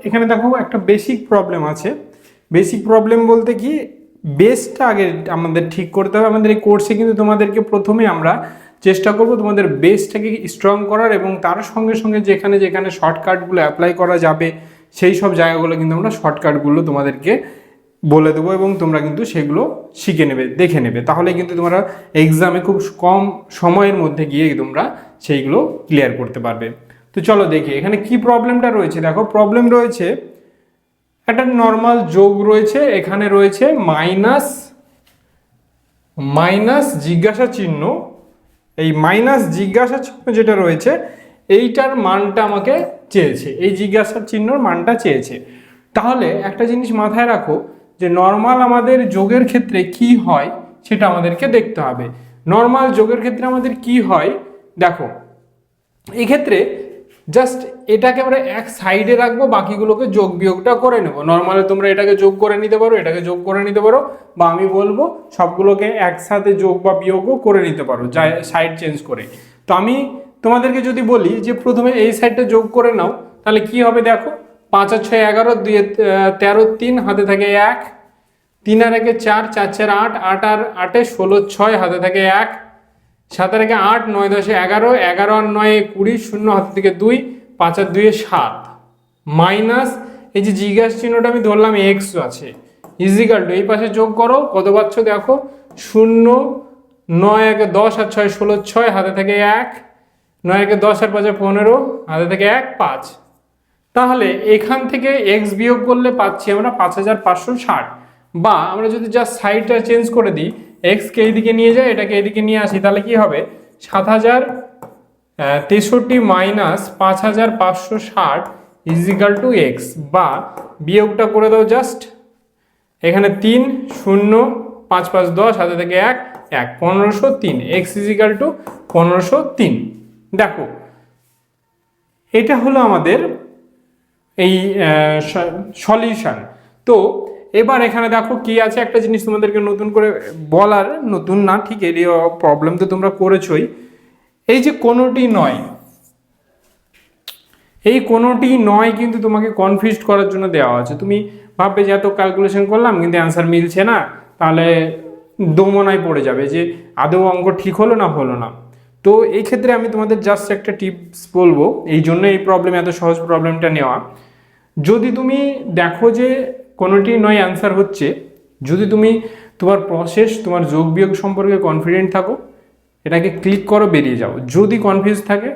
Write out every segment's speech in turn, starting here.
এখানে দেখো একটা বেসিক প্রবলেম আছে। বেসিক প্রবলেম বলতে কি বেসটা আগে আমাদের ঠিক করতে হবে। আমাদের এই কোর্সে কিন্তু তোমাদেরকে প্রথমে আমরা চেষ্টা করব তোমাদের বেসটাকে স্ট্রং করার এবং তার সঙ্গে সঙ্গে যেখানে যেখানে শর্টকাটগুলো অ্যাপ্লাই করা যাবে, সেই সব জায়গাগুলো কিন্তু আমরা শর্টকাটগুলো তোমাদেরকে বলে দেবো এবং তোমরা কিন্তু সেগুলো শিখে নেবে, দেখে নেবে। তাহলে কিন্তু তোমরা এক্সামে খুব কম সময়ের মধ্যে গিয়ে তোমরা সেইগুলো ক্লিয়ার করতে পারবে। তো চলো দেখি, এখানে কি প্রবলেমটা রয়েছে? দেখো প্রবলেম রয়েছে একটা নর্মাল যোগ রয়েছে, এখানে রয়েছে মাইনাস মাইনাস জিজ্ঞাসা চিহ্ন। এই মাইনাস জিজ্ঞাসা চিহ্ন যেটা রয়েছে, এইটার মানটা আমাকে চেয়েছে, এই জিজ্ঞাসা চিহ্নর মানটা চেয়েছে। তাহলে একটা জিনিস মাথায় রাখো যে নর্মাল আমাদের যোগের ক্ষেত্রে কি হয় সেটা আমাদেরকে দেখতে হবে। নর্মাল যোগের ক্ষেত্রে আমাদের কি হয়? দেখো এই ক্ষেত্রে জাস্ট এটাকে আমরা এক সাইডে রাখব, বাকিগুলোকে যোগ বিয়োগটা করে নেব। নর্মালি তোমরা এটাকে যোগ করে নিতে পারো, এটাকে যোগ করে নিতে পারো, বা আমি বলব সবগুলোকে একসাথে যোগ বা বিয়োগও করে নিতে পারো যা সাইড চেঞ্জ করে। তো আমি তোমাদেরকে যদি বলি যে প্রথমে এই সাইডটা যোগ করে নাও, তাহলে কি হবে দেখো? পাঁচ আর ছয় এগারো, দুই তেরো, তিন, হাতে থাকে এক, তিন আর একে চার চার চার, আট আট আর আটে ষোলো, ছয়, হাতে থাকে এক সাত আর একে আট, নয় দশে এগারো এগারো আর নয় কুড়ি, শূন্য হাতে থেকে দুই, পাঁচ আর দুইয়ে সাত। মাইনাস এই যে জিজ্ঞাসা চিহ্নটা আমি ধরলাম এক্স আছে। ইজিক্যাল টু এই পাশে যোগ করো, কত পাচ্ছ দেখো? শূন্য, নয় একে দশ আর ছয় ষোলো, ছয়, হাতে থেকে এক, নয় একে দশ আর পাঁচে পনেরো, হাতে থেকে এক, পাঁচ। তাহলে এখান থেকে এক্স বিয়োগ করলে পাচ্ছি আমরা পাঁচ হাজার পাঁচশো ষাট। বা আমরা যদি যা সাইডটা চেঞ্জ করে দিই এক্সকে এইদিকে নিয়ে যায়, এটাকে এইদিকে নিয়ে আসি, তাহলে কি হবে? সাত হাজার তেষট্টি মাইনাস পাঁচ হাজার পাঁচশো ষাট ইজিক্যাল টু এক্স বা বিয়োগটা করে দাও জাস্ট এখানে তিন, শূন্য, পাঁচ পাঁচ, দশ, হাতে থেকে এক এক, পনেরোশো তিন এক্স ইজিক্যাল টু পনেরোশো তিন। দেখো, এটা হলো আমাদের এই সলিউশন। তো এবার এখানে দেখো কি আছে? একটা জিনিস তোমাদেরকে নতুন করে বলার, নতুন না, ঠিক এর প্রবলেম তো তোমরা করেছোই। এই যে কোনোটি নয়, এই কোনোটি নয় কিন্তু তোমাকে কনফিউজ করার জন্য দেওয়া আছে তুমি ভাববে যে এত ক্যালকুলেশন করলাম কিন্তু অ্যান্সার মিলছে না, তাহলে দোমনায় পড়ে যাবে যে আদৌ অঙ্ক ঠিক হলো না হলো না। তো এই ক্ষেত্রে আমি তোমাদের জাস্ট একটা টিপস বলব, এই জন্য এই প্রবলেম এত সহজ প্রবলেমটা নেওয়া। যদি তুমি দেখো যে কোনোটি নয় অ্যান্সার হচ্ছে, যদি তুমি তোমার প্রসেস তোমার যোগ বিয়োগ সম্পর্কে কনফিডেন্ট থাকো, এটাকে ক্লিক করো, বেরিয়ে যাও। যদি কনফিউজ থাকে,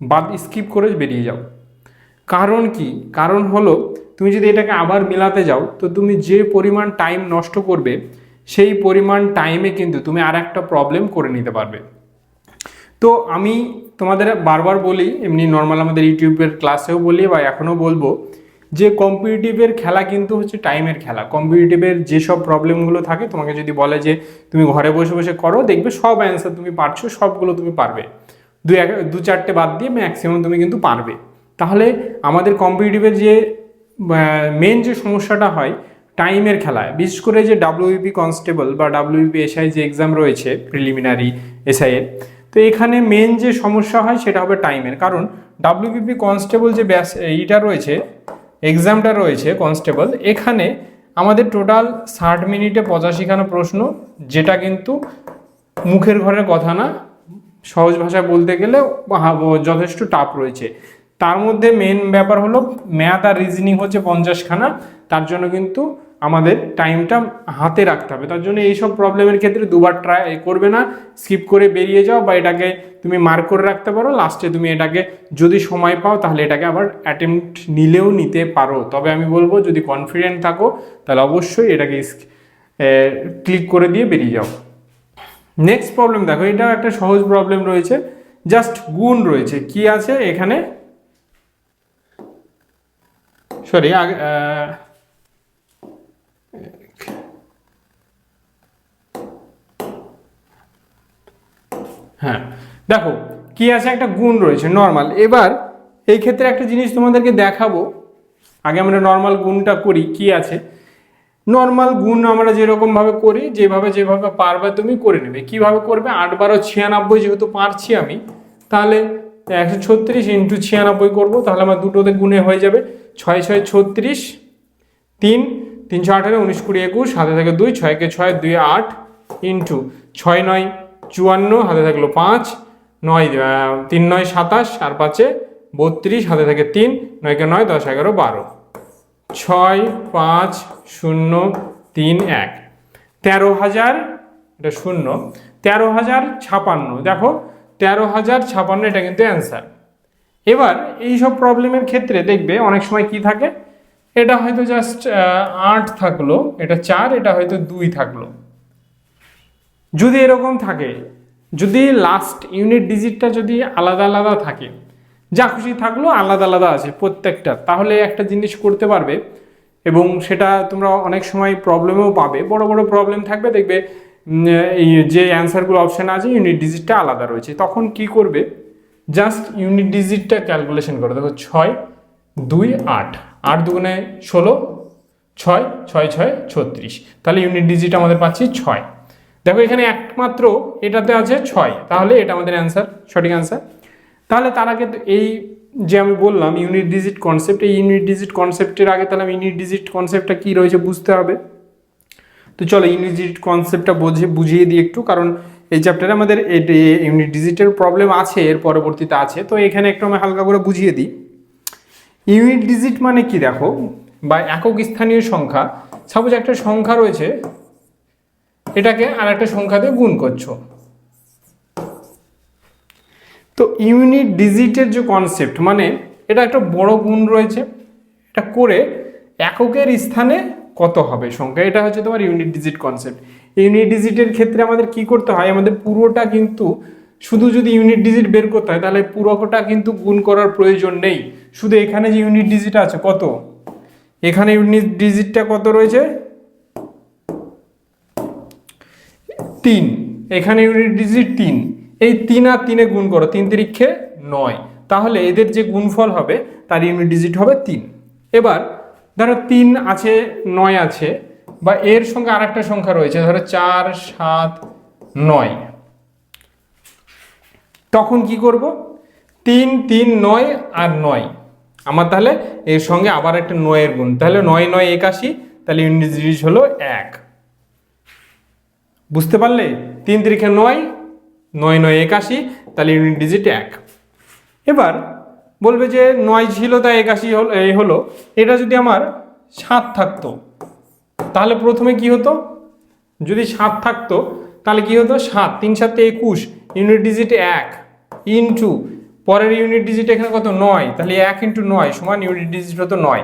বাদ স্কিপ করে বেরিয়ে যাও। কারণ কি? কারণ হলো, তুমি যদি এটাকে আবার মেলাতে যাও, তো তুমি যে পরিমাণ টাইম নষ্ট করবে, সেই পরিমাণ টাইমে কিন্তু তুমি আর একটা প্রবলেম করে নিতে পারবে। তো আমি তোমাদের বারবার বলি, এমনি নর্মাল আমাদের ইউটিউবের ক্লাসেও বলি বা এখনও বলব যে কম্পিটিটিভের খেলা কিন্তু হচ্ছে টাইমের খেলা। কম্পিটিটিভের যেসব প্রবলেমগুলো থাকে, তোমাকে যদি বলে যে তুমি ঘরে বসে বসে করো, দেখবে সব অ্যান্সার তুমি পারছ, সবগুলো তুমি পারবে। দু এক, দু চারটে বাদ দিয়ে ম্যাক্সিমাম তুমি কিন্তু পারবে। তাহলে আমাদের কম্পিটিটিভের যে মেন যে সমস্যাটা হয় টাইমের খেলায়, বিশেষ করে যে ডাব্লিউপি কনস্টেবল বা ডাব্লিউপি এসআই যে এক্সাম রয়েছে প্রিলিমিনারি এসআইয়ের তো এখানে মেন যে সমস্যা হয় সেটা হবে টাইমের কারণ ডাব্লিউপিপি কনস্টেবল যে ব্যাস, এইটা রয়েছে এক্সামটা রয়েছে কনস্টেবল এখানে আমাদের টোটাল ষাট মিনিটে পঁচাশিখানা প্রশ্ন, যেটা কিন্তু মুখের ঘরের কথা না, সহজ ভাষায় বলতে গেলে যথেষ্ট টাফ রয়েছে। তার মধ্যে মেন ব্যাপার হলো ম্যাথ আর রিজনিং হচ্ছে পঞ্চাশখানা তার জন্য কিন্তু আমাদের টাইমটা হাতে রাখতে হবে। তার জন্য এইসব প্রবলেমের ক্ষেত্রে দুবার ট্রাই করবে না। স্কিপ করে বেরিয়ে যাও বা এটাকে তুমি মার্ক করে রাখতে পারো। লাস্টে তুমি এটাকে যদি সময় পাও, তাহলে এটাকে আবার অ্যাটেম্পট নিলেও নিতে পারো। তবে আমি বলব, যদি কনফিডেন্ট থাকো, তাহলে অবশ্যই এটাকে ক্লিক করে দিয়ে বেরিয়ে যাও। নেক্সট প্রবলেম দেখো, এটা একটা সহজ প্রবলেম রয়েছে। জাস্ট গুণ রয়েছে। কি আছে এখানে? সরি আগে হ্যাঁ। দেখো, কি আছে? একটা গুণ রয়েছে নর্মাল এবার এই ক্ষেত্রে একটা জিনিস তোমাদেরকে দেখাবো। আগে আমরা নর্মাল গুণটা করি, কি আছে? নর্মাল গুণ আমরা যেরকমভাবে করি, যেভাবে যেভাবে পারবে তুমি করে নেবে। কীভাবে করবে? আট বারো ছিয়ানব্বই যেহেতু পারছি আমি, তাহলে একশো ছত্রিশ ইন্টু ছিয়ানব্বই করব, তাহলে আমার দুটোতে গুণে হয়ে যাবে ছয় ছয় ছত্রিশ, তিন, তিনশো আঠারো, উনিশ কুড়ি একুশ হাতে থাকে দুই, ছয়কে ছয়, দুই আট ইন্টু ছয় নয় চুয়ান্ন, হাতে থাকল পাঁচ, নয় তিন, নয়, সাতাশ, আর পাঁচে বত্রিশ, হাতে থাকে তিন, নয়কে নয়, দশ, এগারো, বারো। ছয়, পাঁচ, শূন্য, তিন, এক। তেরো হাজার, এটা শূন্য। তেরো হাজার, ছাপান্ন। দেখো, তেরো হাজার, ছাপান্ন, এটা কিন্তু অ্যান্সার। এবার এই সব প্রবলেমের ক্ষেত্রে দেখবে অনেক সময় কি থাকে? এটা হয়তো জাস্ট আট থাকল, এটা চার, এটা হয়তো দুই থাকল। যদি এরকম থাকে, যদি লাস্ট ইউনিট ডিজিটটা যদি আলাদা আলাদা থাকে, যা খুশি থাকল আলাদা আলাদা আছে প্রত্যেকটা, তাহলে একটা জিনিস করতে পারবে এবং সেটা তোমরা অনেক সময় প্রবলেমেও পাবে। বড় বড় প্রবলেম থাকবে, দেখবে এই যে অ্যান্সারগুলো অপশান আছে ইউনিট ডিজিটটা আলাদা রয়েছে। তখন কি করবে? জাস্ট ইউনিট ডিজিটটা ক্যালকুলেশন করো, দেখো, ছয়, দুই, আট আট দুগুণে ষোলো, ছয় ছয় ছয়, ছত্রিশ। তাহলে ইউনিট ডিজিট আমাদের পাচ্ছি ছয়। দেখো এখানে একমাত্র এটাতে আছে ছয়। তাহলে এটা আমাদের অ্যান্সার সঠিক অ্যান্সার তাহলে তার আগে এই যে আমি বললাম ইউনিট ডিজিট কনসেপ্ট এই ইউনিট ডিজিট কনসেপ্টের আগে তাহলে আমি ইউনিট ডিজিট কনসেপ্টটা কী রয়েছে বুঝতে হবে। তো চলো ইউনিট ডিজিট কনসেপ্টটা বুঝে, বুঝিয়ে দিই একটু, কারণ এই চ্যাপ্টারে আমাদের ইউনিট ডিজিটের প্রবলেম আছে, এর পরবর্তীতে আছে। তো এখানে একটু আমি হালকা করে বুঝিয়ে দিই। ইউনিট ডিজিট মানে কি দেখো? বা একক স্থানীয় সংখ্যা। সাপোজ একটা সংখ্যা রয়েছে এটাকে আর একটা সংখ্যা দিয়ে গুণ করছ। তো ইউনিট ডিজিটের যে কনসেপ্ট মানে এটা একটা বড় গুণ রয়েছে, এটা করে এককের স্থানে কত হবে? সংখ্যা, এটা হচ্ছে তোমার ইউনিট ডিজিট কনসেপ্ট ইউনিট ডিজিটের ক্ষেত্রে আমাদের কি করতে হয়? আমাদের পুরোটা কিন্তু, শুধু যদি ইউনিট ডিজিট বের করতে হয়, তাহলে পুরোটা কিন্তু গুণ করার প্রয়োজন নেই। শুধু এখানে যে ইউনিট ডিজিট আছে, কত? এখানে ইউনিট ডিজিটটা কত রয়েছে? তিন। এখানে ইউনিট ডিজিট তিন। এই তিন আর তিনে গুণ করো, তিন তিরিক্ষে নয়। তাহলে এদের যে গুণফল হবে, তার ইউনিট ডিজিট হবে তিন। এবার ধরো তিন আছে, নয় আছে, বা এর সঙ্গে আরেকটা সংখ্যা রয়েছে, ধরো চার, সাত, নয়। তখন কি করব? তিন তিন, নয় আর নয়। আমার তাহলে এর সঙ্গে আবার একটা নয়ের গুণ। তাহলে নয় নয়, একাশি, তাহলে ইউনিট ডিজিট হলো এক। বুঝতে পারলে তিন তিরিখে নয় নয় নয় একাশি, তাহলে ইউনিট ডিজিট এক। এবার বলবে যে নয় ছিল তাই একাশি হল এই হলো, এটা যদি আমার সাত থাকতো, তাহলে প্রথমে কি হতো? যদি সাত থাকতো, তাহলে কি হতো? সাত, তিন সাতে একুশ, ইউনিট ডিজিট এক, ইন্টু, পরের ইউনিট ডিজিট এখানে কত? নয়, তাহলে এক ইন্টু নয় সমান ইউনিট ডিজিট হতো নয়।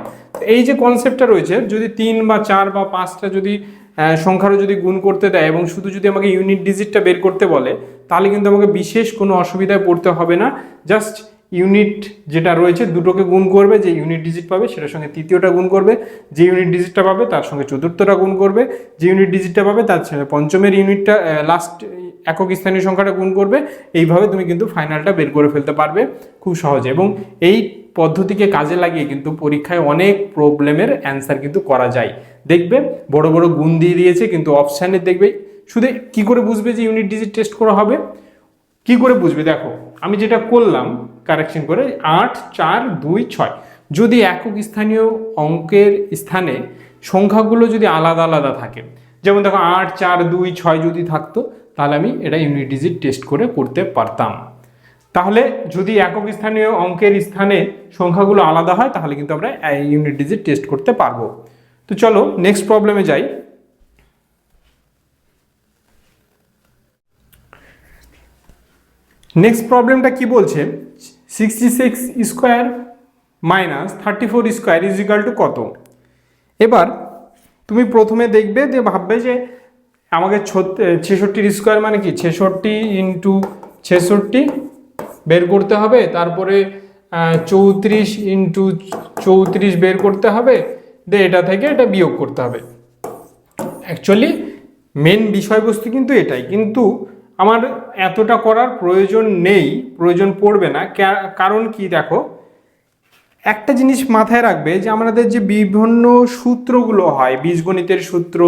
এই যে কনসেপ্টটা রয়েছে, যদি তিন বা চার বা পাঁচটা যদি সংখ্যারও যদি গুণ করতে দেয় এবং শুধু যদি আমাকে ইউনিট ডিজিটটা বের করতে বলে, তাহলে কিন্তু আমাকে বিশেষ কোনো অসুবিধায় পড়তে হবে না। জাস্ট ইউনিট যেটা রয়েছে, দুটোকে গুণ করবে, যে ইউনিট ডিজিট পাবে, সেটার সঙ্গে তৃতীয়টা গুণ করবে। যে ইউনিট ডিজিটটা পাবে, তার সঙ্গে চতুর্থটা গুণ করবে। যে ইউনিট ডিজিটটা পাবে, তার সঙ্গে পঞ্চমের ইউনিটটা লাস্ট একক স্থানীয় সংখ্যাটা গুণ করবে। এইভাবে তুমি কিন্তু ফাইনালটা বের করে ফেলতে পারবে খুব সহজে। এবং এই পদ্ধতিকে কাজে লাগিয়ে কিন্তু পরীক্ষায় অনেক প্রবলেমের অ্যান্সার কিন্তু করা যায়। দেখবে বড় বড় গুণ দিয়ে দিয়েছে, কিন্তু অপশানে দেখবে শুধু কি করে বুঝবে যে ইউনিট ডিজিট টেস্ট করা হবে? কি করে বুঝবে? দেখো, আমি যেটা করলাম কারেকশন করে আট, চার, দুই, ছয়। যদি একক স্থানীয় অঙ্কের স্থানে সংখ্যাগুলো যদি আলাদা আলাদা থাকে, যেমন দেখো আট, চার, দুই, ছয় যদি থাকতো, তাহলে আমি এটা ইউনিট ডিজিট টেস্ট করে করতে পারতাম। তাহলে যদি একক স্থানীয় অঙ্কের স্থানে সংখ্যাগুলো আলাদা হয়, তাহলে কিন্তু আমরা ইউনিট ডিজিট টেস্ট করতে পারব। তো চলো নেক্সট প্রবলেমে যাই। নেক্সট প্রবলেমটা কি বলছে? Sixty six square minus thirty four square is equal to কত? এবার তুমি প্রথমে দেখবে যে ভাববে যে আমাকে ছেষট্টির স্কোয়ার মানে কি? ছেষট্টি ইন্টু ছেষট্টি বের করতে হবে, তারপরে চৌত্রিশ ইন্টু চৌত্রিশ বের করতে হবে, দিয়ে এটা থেকে এটা বিয়োগ করতে হবে। অ্যাকচুয়ালি মেন বিষয়বস্তু কিন্তু এটাই, কিন্তু আমার এতটা করার প্রয়োজন নেই, প্রয়োজন পড়বে না। কারণ কি দেখো, একটা জিনিস মাথায় রাখবে যে আমাদের যে বিভিন্ন সূত্রগুলো হয়, বীজগণিতের সূত্র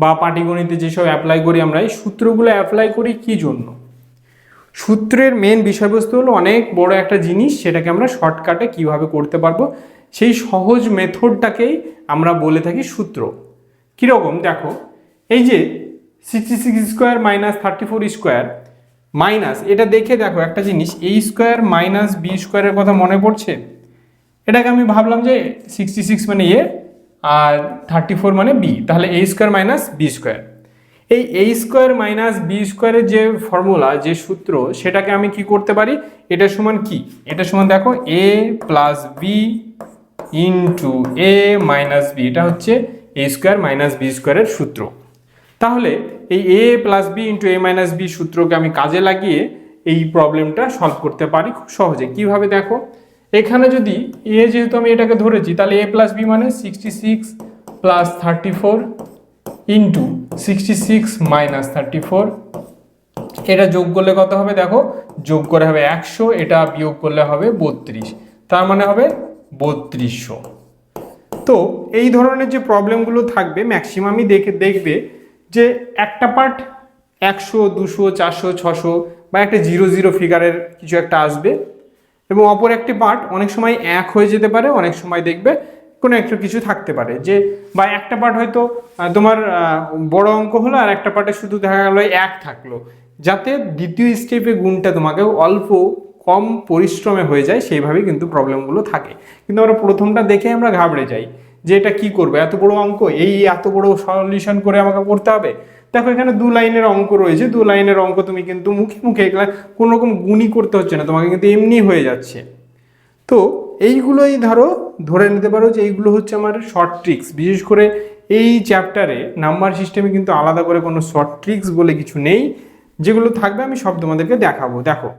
বা পাটিগণিতে যেসব অ্যাপ্লাই করি আমরা, এই সূত্রগুলো অ্যাপ্লাই করি কি জন্য? সূত্রের মেন বিষয়বস্তু হলো অনেক বড় একটা জিনিস সেটাকে আমরা শর্টকাটে কীভাবে করতে পারব, সেই সহজ মেথডটাকেই আমরা বলে থাকি সূত্র। কীরকম? দেখো, এই যে sixty six square minus thirty four square minus এটা দেখে দেখো একটা জিনিস, এই স্কোয়ার মাইনাস বি স্কোয়ারের কথা মনে পড়ছে? এটাকে আমি ভাবলাম যে সিক্সটি সিক্স মানে এ আর থার্টি ফোর মানে বি তাহলে A square minus B square এই এ স্কোয়ার মাইনাস বি স্কোয়ারের যে ফর্মুলা যে সূত্র, সেটাকে আমি কি করতে পারি? এটা সমান কি? এটা সমান দেখো A plus B into A minus B এটা হচ্ছে এ স্কোয়ার মাইনাস বি স্কোয়ারের সূত্র। তাহলে এই A plus B into A minus B সূত্রকে আমি কাজে লাগিয়ে এই প্রবলেমটা সলভ করতে পারি খুব সহজে। কীভাবে দেখো? এখানে যদি এ যেহেতু আমি এটাকে ধরেছি, তাহলে এ প্লাস বি মানে sixty six plus thirty four into sixty six minus thirty four. এটা যোগ করলে কত হবে দেখো? যোগ করে হবে একশো, এটা বিয়োগ করলে হবে বত্রিশ। তার মানে হবে বত্রিশশো। তো এই ধরনের যে প্রবলেমগুলো থাকবে, ম্যাক্সিমামই দেখে দেখবে যে একটা পার্ট একশো, দুশো, চারশো, ছশো বা একটা জিরো জিরো ফিগারের কিছু একটা আসবে এবং অপর একটি পার্ট অনেক সময় এক হয়ে যেতে পারে, অনেক সময় দেখবে কোনো একটা কিছু থাকতে পারে যে, বা একটা পার্ট হয়তো তোমার বড় অঙ্ক হলো আর একটা পার্টে শুধু দেখা গেলো এক থাকল। যাতে দ্বিতীয় স্টেপে গুণটা তোমাকে অল্প কম পরিশ্রমে হয়ে যায়, সেইভাবেই কিন্তু প্রবলেমগুলো থাকে। কিন্তু আমরা প্রথমটা দেখে আমরা ঘাবড়ে যাই যে এটা কি করব? এত বড় অঙ্ক, এই এত বড় সলিউশন করে আমাকে করতে হবে? দেখো, এখানে দু লাইনের অঙ্ক রয়েছে, দু লাইনের অঙ্ক তুমি কিন্তু মুখে মুখে এগুলা কোনো রকম গুণই করতে হচ্ছে না, তোমাকে কিন্তু এমনি হয়ে যাচ্ছে। তো এইগুলোই ধরো ধরে নিতে পারো যে এইগুলো হচ্ছে আমার শর্ট ট্রিক্স বিশেষ করে এই চ্যাপ্টারে নাম্বার সিস্টেমে কিন্তু আলাদা করে কোনো শর্ট ট্রিক্স বলে কিছু নেই। যেগুলো থাকবে আমি সব তোমাদেরকে দেখাবো। দেখো।